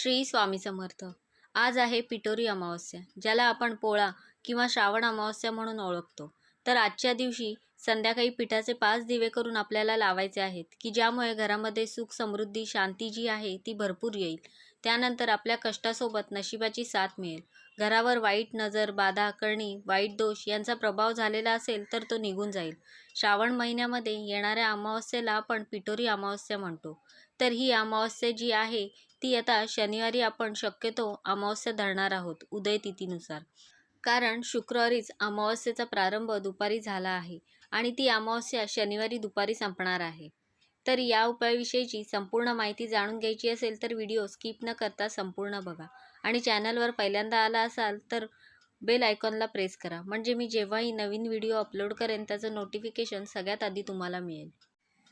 श्री स्वामी समर्थ. आज आहे पिटोरी अमावस्या ज्याला आपण पोळा किंवा श्रावण अमावस्या म्हणून ओळखतो. तर आजच्या दिवशी संध्याकाळी पिठाचे पाच दिवे करून आपल्याला लावायचे आहेत की ज्यामुळे घरामध्ये सुख समृद्धी शांती जी आहे ती भरपूर येईल. त्यानंतर आपल्या कष्टासोबत नशिबाची साथ मिळेल. घरावर वाईट नजर बाधा करणी वाईट दोष यांचा प्रभाव झालेला असेल तर तो निघून जाईल. श्रावण महिन्यामध्ये येणाऱ्या अमावस्येला आपण पिटोरी अमावस्या म्हणतो. तर ही अमावस्या जी आहे ती आता शनिवारी आपण शक्यतो अमावस्या धरणार आहोत उदय तिथीनुसार. कारण शुक्रवारीच अमावस्येचा प्रारंभ दुपारी झाला आहे आणि ती अमावस्या शनिवारी दुपारी संपणार आहे. तर या उपायाविषयीची संपूर्ण माहिती जाणून घ्यायची असेल तर व्हिडिओ स्किप न करता संपूर्ण बघा. आणि चॅनलवर पहिल्यांदा आला असाल तर बेल आयकॉनला प्रेस करा. म्हणजे मी जेव्हाही नवीन व्हिडिओ अपलोड करेन त्याचं नोटिफिकेशन सगळ्यात आधी तुम्हाला मिळेल.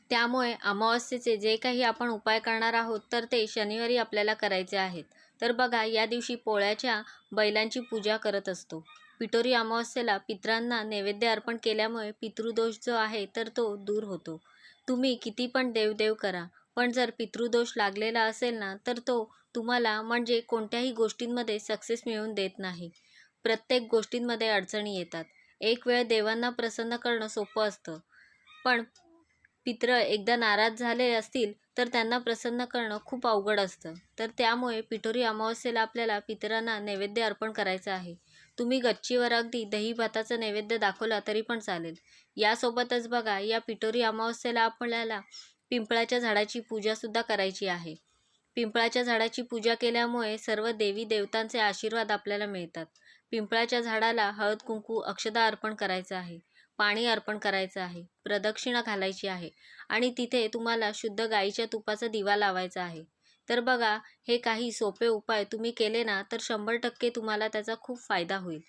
त्यामुळे अमावस्येचे जे काही आपण उपाय करणार आहोत तर ते शनिवारी आपल्याला करायचे आहेत. तर बघा या दिवशी पोळ्याच्या बैलांची पूजा करत असतो. पिटोरी अमावस्येला पितरांना नैवेद्य अर्पण केल्यामुळे पितृदोष जो आहे तर तो दूर होतो. तुम्ही किती पण देवदेव करा पण जर पितृदोष लागलेला असेल ना तर तो तुम्हाला म्हणजे कोणत्याही गोष्टींमध्ये सक्सेस मिळवून देत नाही. प्रत्येक गोष्टींमध्ये अडचणी येतात. एक वेळ देवांना प्रसन्न करणं सोपं असतं. पण पित्र एकदा नाराज झाले असतील तर त्यांना प्रसन्न करणं खूप अवघड असतं. तर त्यामुळे पिठोरी अमावस्येला आपल्याला पितरांना नैवेद्य अर्पण करायचं आहे. तुम्ही गच्चीवर अगदी दही भाताचं नैवेद्य दाखवला तरी पण चालेल. यासोबतच बघा या पिठोरी अमावस्येला आपल्याला पिंपळाच्या झाडाची पूजासुद्धा करायची आहे. पिंपळाच्या झाडाची पूजा केल्यामुळे सर्व देवी देवतांचे आशीर्वाद आपल्याला मिळतात. पिंपळाच्या झाडाला हळद कुंकू अक्षदा अर्पण करायचं आहे. पाणी अर्पण करायचं आहे प्रदक्षिणा घालायची आहे आणि तिथे तुम्हाला शुद्ध गाईच्या तुपाचा दिवा लावायचा आहे. तर बघा हे काही सोपे उपाय तुम्ही केले ना तर शंभर टक्के तुम्हाला त्याचा खूप फायदा होईल.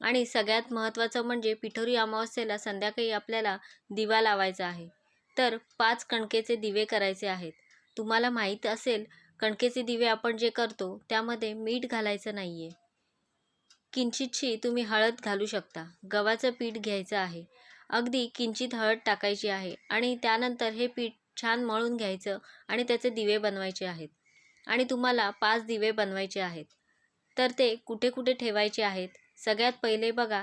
आणि सगळ्यात महत्त्वाचं म्हणजे पिठोरी अमावस्येला संध्याकाळी आपल्याला दिवा लावायचा आहे. तर पाच कणकेचे दिवे करायचे आहेत. तुम्हाला माहीत असेल कणकेचे दिवे आपण जे करतो त्यामध्ये मीठ घालायचं नाही आहे किंचितशी तुम्ही हळद घालू शकता. गव्हाचं पीठ घ्यायचं आहे. अगदी किंचित हळद टाकायची आहे आणि त्यानंतर हे पीठ छान मळून घ्यायचं आणि त्याचे दिवे बनवायचे आहेत. आणि तुम्हाला पाच दिवे बनवायचे आहेत. तर ते कुठे कुठे ठेवायचे आहेत? सगळ्यात पहिले बघा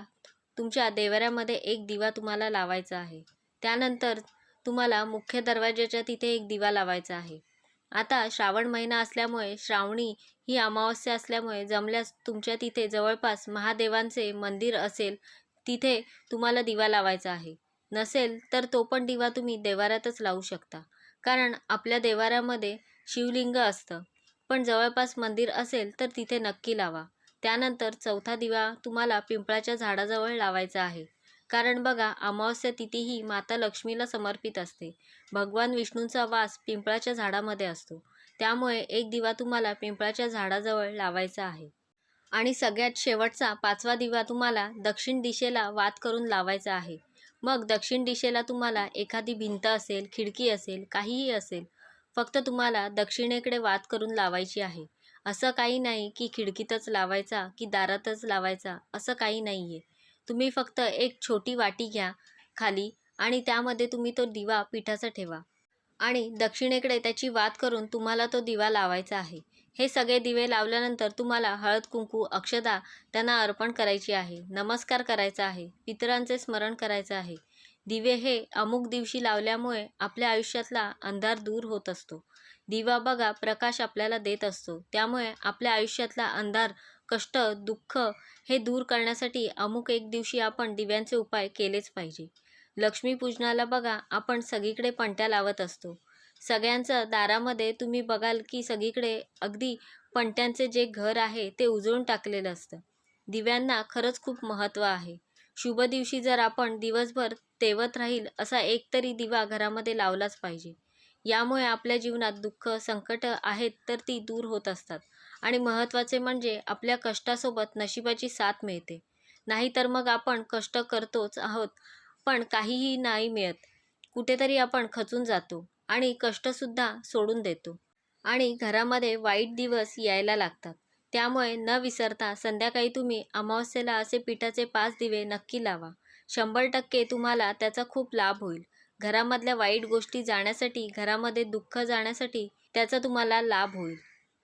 तुमच्या देवाऱ्यामध्ये एक दिवा तुम्हाला लावायचा आहे. त्यानंतर तुम्हाला मुख्य दरवाजाच्या तिथे एक दिवा लावायचा आहे. आता श्रावण महिना असल्यामुळे श्रावणी ही अमावस्या असल्यामुळे जमल्यास तुमच्या तिथे जवळपास महादेवांचे मंदिर असेल तिथे तुम्हाला दिवा लावायचा आहे. नसेल तर तो पण दिवा तुम्ही देवाऱ्यातच लावू शकता. कारण आपल्या देवाऱ्यामध्ये शिवलिंग असतं. पण जवळपास मंदिर असेल तर तिथे नक्की लावा. त्यानंतर चौथा दिवा तुम्हाला पिंपळाच्या झाडाजवळ लावायचा आहे. कारण बघा अमावस्या तिथी ही माता लक्ष्मीला समर्पित असते. भगवान विष्णूंचा वास पिंपळाच्या झाडामध्ये असतो. त्यामुळे एक दिवा तुम्हाला पिंपळाच्या झाडाजवळ लावायचा आहे. आणि सगळ्यात शेवटचा पाचवा दिवा तुम्हाला दक्षिण दिशेला वात करून लावायचा आहे. मग दक्षिण दिशेला तुम्हाला एखादी भिंत असेल खिडकी असेल काहीही असेल फक्त तुम्हाला दक्षिणेकडे वात करून लावायची आहे. असं काही नाही की खिडकीतच लावायचा की दारातच लावायचा असं काही नाही आहे तुम्ही फक्त एक छोटी वाटी घ्या खाली आणि त्यामध्ये तुम्ही तो दिवा पिठाचा ठेवा. आणि दक्षिणेकडे त्याची वात करून तुम्हाला तो दिवा लावायचा आहे. हे सगळे दिवे लावल्यानंतर तुम्हाला हळद कुंकू अक्षदा त्यांना अर्पण करायची आहे. नमस्कार करायचा आहे. पितरांचे स्मरण करायचं आहे. दिवे हे अमुक दिवशी लावल्यामुळे आपल्या आयुष्यातला अंधार दूर होत असतो. दिवा बघा प्रकाश आपल्याला देत असतो. त्यामुळे आपल्या आयुष्यातला अंधार कष्ट दुःख हे दूर करण्यासाठी अमुक एक दिवशी आपण दिव्यांचे उपाय केलेच पाहिजे. लक्ष्मीपूजनाला बघा आपण सगळीकडे पणत्या लावत असतो. सगळ्यांचं दारामध्ये तुम्ही बघाल की सगळीकडे अगदी पणत्यांचे जे घर आहे ते उजळून टाकलेलं असतं. दिव्यांना खरंच खूप महत्त्व आहे. शुभ दिवशी जर आपण दिवसभर तेवत राहील असा एक तरी दिवा घरामध्ये लावलाच पाहिजे. यामुळे आपल्या जीवनात दुःख संकट आहेत तर ती दूर होत असतात. आणि महत्त्वाचे म्हणजे आपल्या कष्टासोबत नशिबाची साथ मिळते. नाहीतर मग आपण कष्ट करतोच आहोत पण काहीही नाही मिळत. कुठेतरी आपण खचून जातो आणि कष्टसुद्धा सोडून देतो. आणि घरामध्ये वाईट दिवस यायला लागतात. त्यामुळे न विसरता संध्याकाळी तुम्ही अमावस्येला असे पिठाचे पाच दिवे नक्की लावा. शंभर टक्के तुम्हाला त्याचा खूप लाभ होईल. घरामधल्या वाईट गोष्टी जाण्यासाठी घरामध्ये दुःख जाण्यासाठी त्याचा तुम्हाला लाभ होईल.